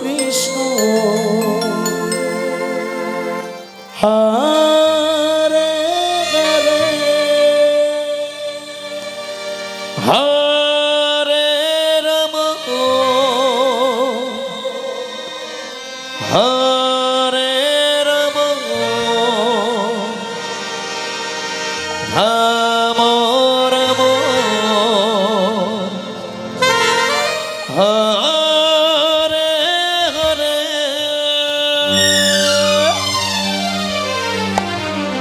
কৃষ্ণ। হা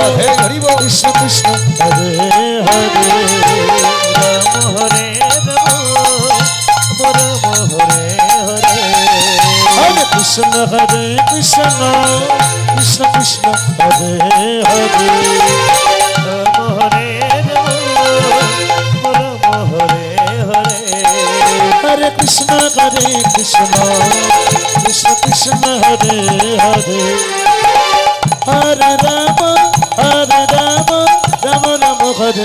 রাধে হরি বল কৃষ্ণ কৃষ্ণ। হরে হরে হরে কৃষ্ণ হরে কৃষ্ণ কৃষ্ণ কৃষ্ণ হরে হরে হরে কৃষ্ণ হরে কৃষ্ণ কৃষ্ণ কৃষ্ণ হরে হরে হরে রাম।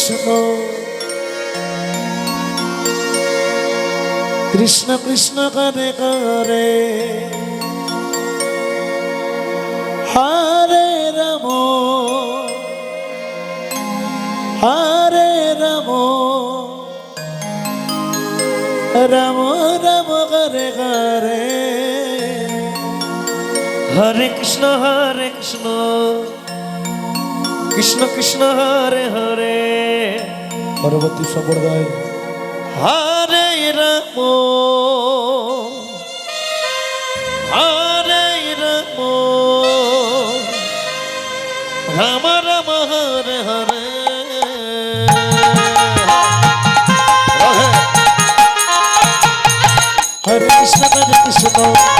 কৃষ্ণ। কৃষ্ণ কৃষ্ণ হরে হরে হরে রাম। হরে রাম। রাম রাম হরে হরে হরে কৃষ্ণ হরে কৃষ্ণ। কৃষ্ণ কৃষ্ণ হরে হরে। পরবর্তী সম্প্রদায় হরে রাম। হরে রাম। রাম রাম হরে। হরে। হরে কৃষ্ণ হরে কৃষ্ণ।